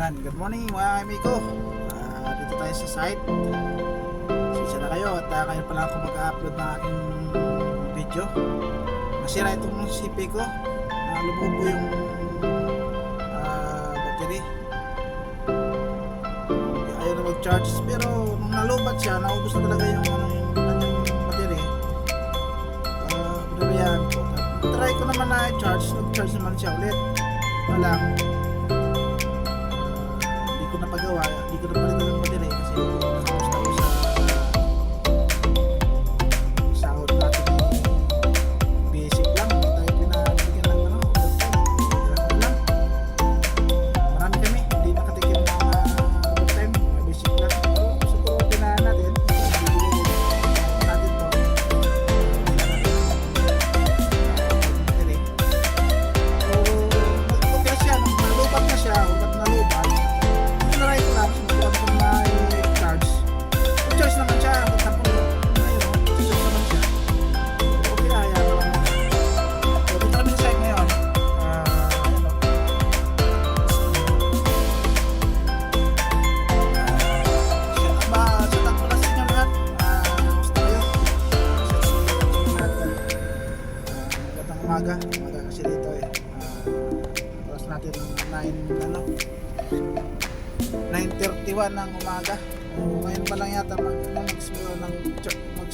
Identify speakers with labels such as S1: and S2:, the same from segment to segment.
S1: Yan, good morning mga amigo. Ah, dito tayo sa site. Sisa na kayo at uh, kayo pala ako mag-upload ng aking video. Nasira itong CP ko. Uh, lumubo yung ah, battery. Ayaw na mag-charge pero nung nalubat siya, naubos na talaga yung, ano, yung kanyang battery. Uh, pero yan, try ko naman na i-charge. Nag-charge naman siya ulit. Ko napagawa, hindi ko napalitan ng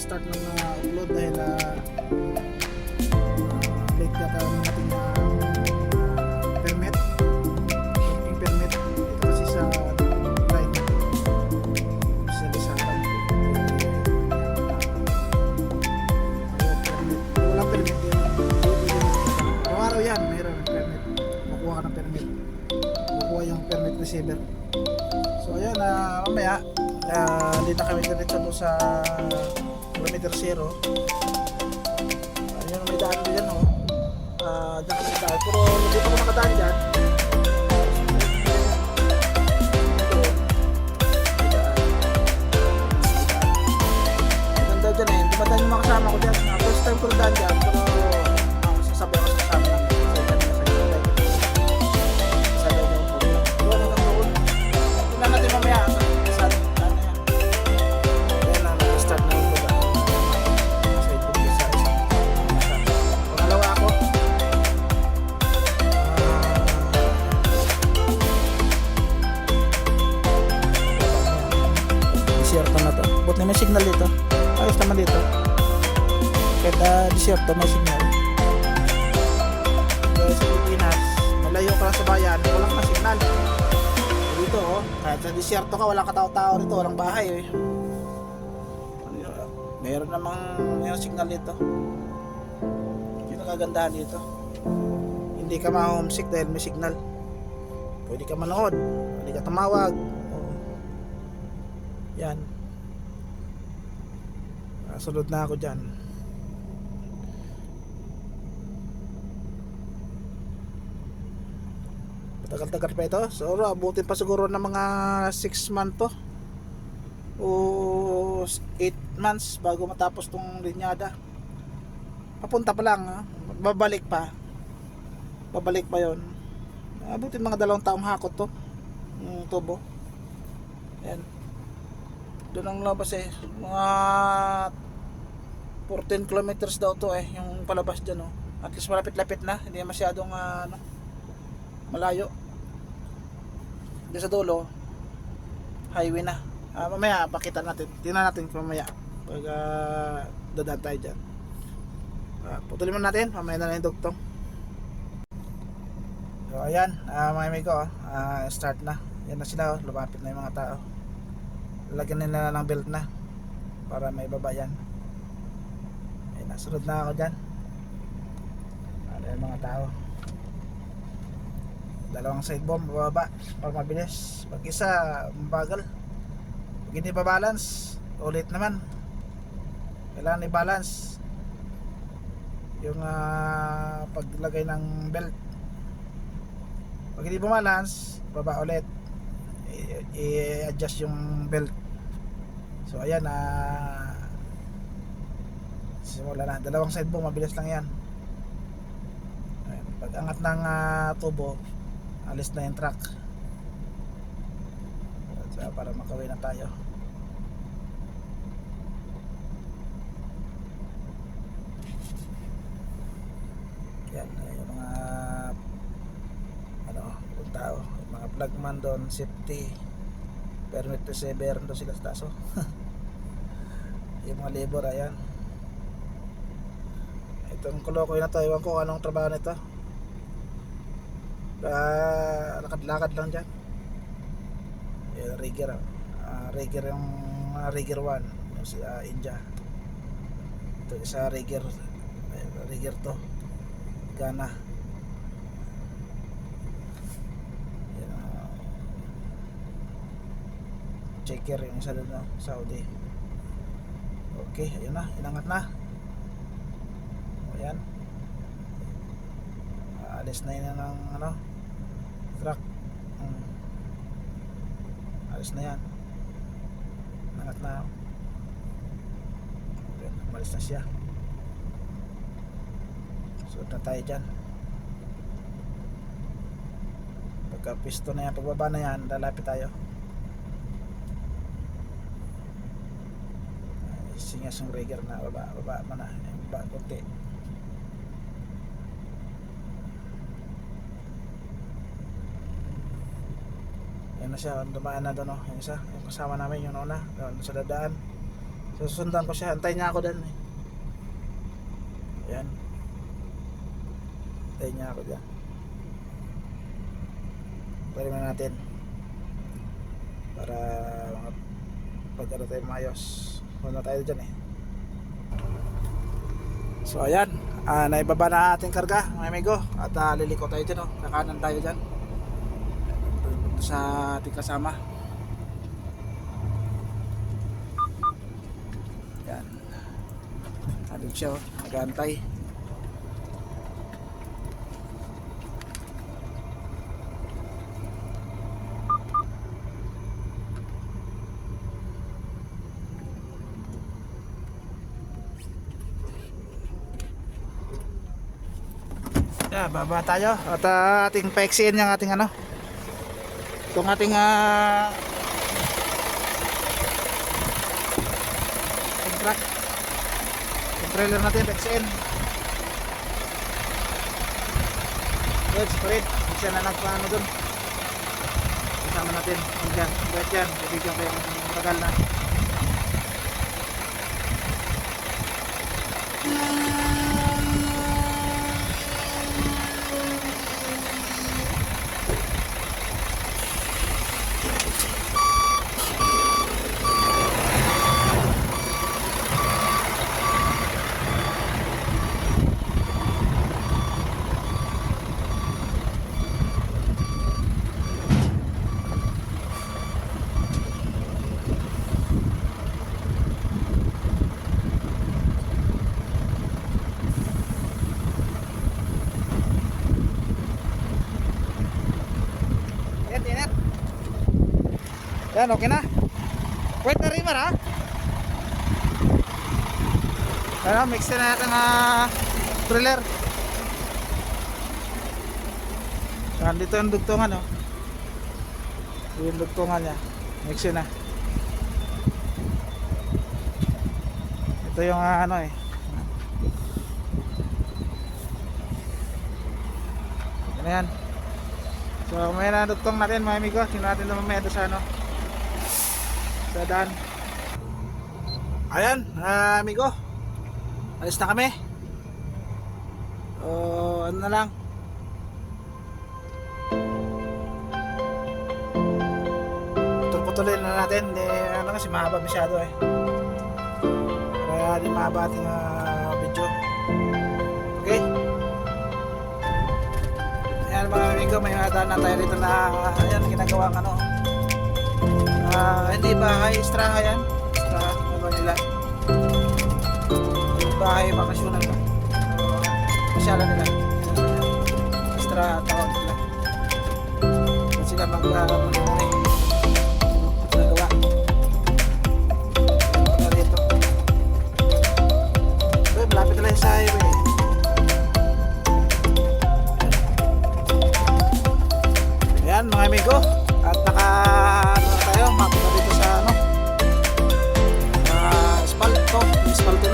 S1: mag-start ng uh, upload dahil uh, late yata ang ating uh, permit. Camping permit. Ito kasi sa ride sa Lisaran. Walang permit yun. Araw-araw yan, mayroon permit. Makuha ka ng permit. Makuha yung permit receiver. So ayan, ah, mamaya, ah, hindi na kami diretso sa kilometer zero. Ayun, may daan dyan, oh. Ah, dyan kami daan. Pero hindi pa kami nakadaan dyan. Dyan eh. Dumadaan yung mga kasama ko dyan. First time ko daan dyan. Pero Desierto na to. Buti may signal dito. Ayos naman dito. Kahit uh, desierto may signal. Kaya sa Pilipinas, malayo ka lang sa bayan, walang na signal. Dito oh, kahit sa desierto ka, walang katao-tao dito, walang bahay eh. Meron namang yung signal dito. Yun ang kagandahan dito. Hindi ka ma-homesick dahil may signal. Pwede ka manood, pwede ka tumawag. Yan. Ah, Sunod na ako dyan. Matagal-tagal pa ito. So, abutin pa siguro ng mga 6 months to. O 8 months bago matapos tong linyada. Papunta pa lang. Ha? Babalik pa. Babalik pa yon. Abutin mga dalawang taong hakot to. Yung tubo. Yan. Doon ang labas eh. Mga 14 kilometers daw to eh. Yung palabas dyan oh. At least malapit-lapit na. Hindi masyadong ah, ano, malayo. Doon sa dulo, highway na. Ah, mamaya, pakita natin. Tingnan natin mamaya. Pag uh, dadaan tayo dyan. Ah, putulin mo natin. Mamaya na lang yung dugtong. So, ayan. ah mga amigo, oh, ah, start na. Yan na sila. Oh, lumapit na yung mga tao. Lagyan nila ng belt na. Para may baba yan. Ayun, nasunod na ako dyan. Ano yung mga tao? Dalawang side bomb bababa para mabilis. Pag isa mabagal. Pag hindi pa balance ulit naman. Kailangan i-balance yung ah, paglagay ng belt. Pag hindi pa balance baba ulit i-adjust yung belt. So ayan ah simula na. Dalawang side bomb mabilis lang yan. Ayan, pag angat ng ah, tubo alis na yung truck. So, para makawin na tayo. Yan, eh, yung mga ano, yung mga flagman doon, safety, permit to sever doon sila sa taso. yung mga labor, ayan. Itong kulokoy na to, ewan ko anong trabaho nito. Ah, lakad-lakad lang dyan. Yung rigger, ah, rigger yung ah, rigger 1, yung si ah, India. Ito isa rigger, rigger to. Ghana. Yan, ah, checker yung isa doon, no? Saudi. Okay, ayun na, inangat na. Ayan. Alis na yun ng ano, truck. Hmm. Alis na yan. Inangat na. Ayan, umalis na siya. Suot na tayo dyan. Pagka pisto na yan, pagbaba na yan, lalapit tayo. Ay, Singas yung rigger na baba, baba mo na. Baba, konti. Yan na siya, dumaan na doon, oh. yung isa, yung kasama namin, yung una, doon sa dadaan. Susundan ko siya, antayin niya ako doon. Eh. Yan. Antayin niya ako dyan. Pwede na natin. Para pag ano tayo maayos. Muna tayo dyan eh. So ayan, ah, naibaba na ating karga mga amigo at ah, liliko tayo dyan oh. Kakanan tayo dyan sa ating kasama. Yan. Andun siya oh, nag-aantay. Yeah, baba tayo. At ah, ating paiksiin yung ating ano. Itong ating ah yung truck. Yung trailer natin paiksiin. Good spread. Isa na nagpaano dun. Kasama natin. Dyan. Yung dyan. Bibigyan ko yung tagal na. Init, Yan, okay na. Wait na rimar ha. Ano, mix na natin ang thriller. Yan, dito yung dugtungan oh. Yung dugtungan niya. Mix na. Ito yung ah, ano eh. Ano yan? So may nadugtong natin mga amigo Tingnan natin na mamaya sa ano Sa daan Ayan ah, amigo. Alis na kami. O ano na lang? Putol-putulin na natin. Di, ano kasi mahaba masyado eh. Kaya di mahaba ating ah, video. Okay. Ayan mga amigo, may hadaan na tayo dito na ayan, ginagawang ano. Ah, hindi bahay, straha yan. Straha, ano nila. Yung bahay, bakasyonan ba? Pasyalan nila. Straha, tawag nila. Doon sila mag-muni-muni.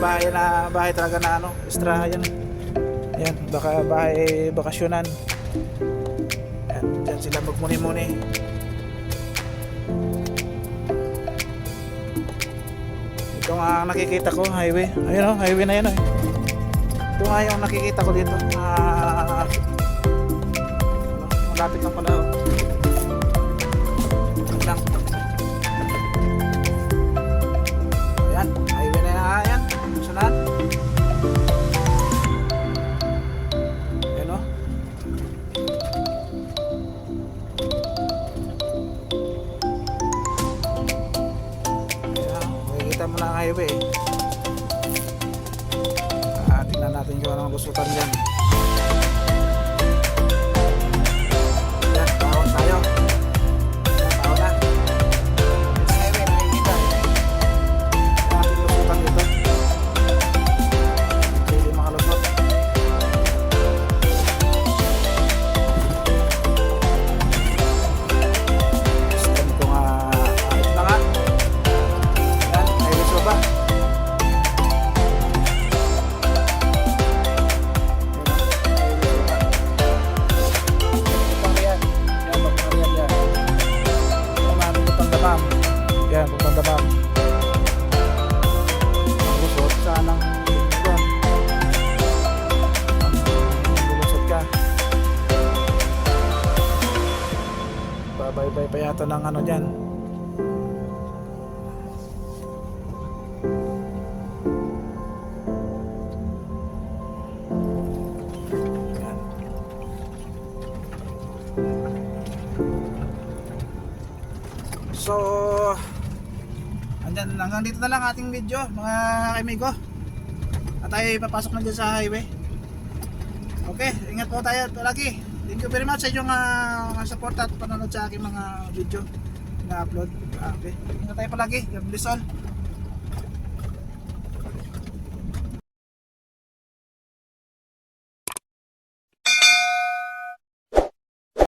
S1: bahay na bahay talaga na ano, estraha yan. Yan, baka bahay bakasyonan. Yan, dyan sila magmuni-muni. Ito nga ang nakikita ko, highway. Ayun o, highway na yan o. Ito nga yung nakikita ko dito. Ah, malapit lang pala o. natin kung yata ng ano dyan. Yan. So, andyan, hanggang dito na lang ating video, mga kaibigo. At tayo papasok na dyan sa highway. Okay, ingat po tayo palagi. Thank you very much sa inyong uh, support at panonood sa aking mga video na upload. Okay, ingat tayo palagi. God bless all.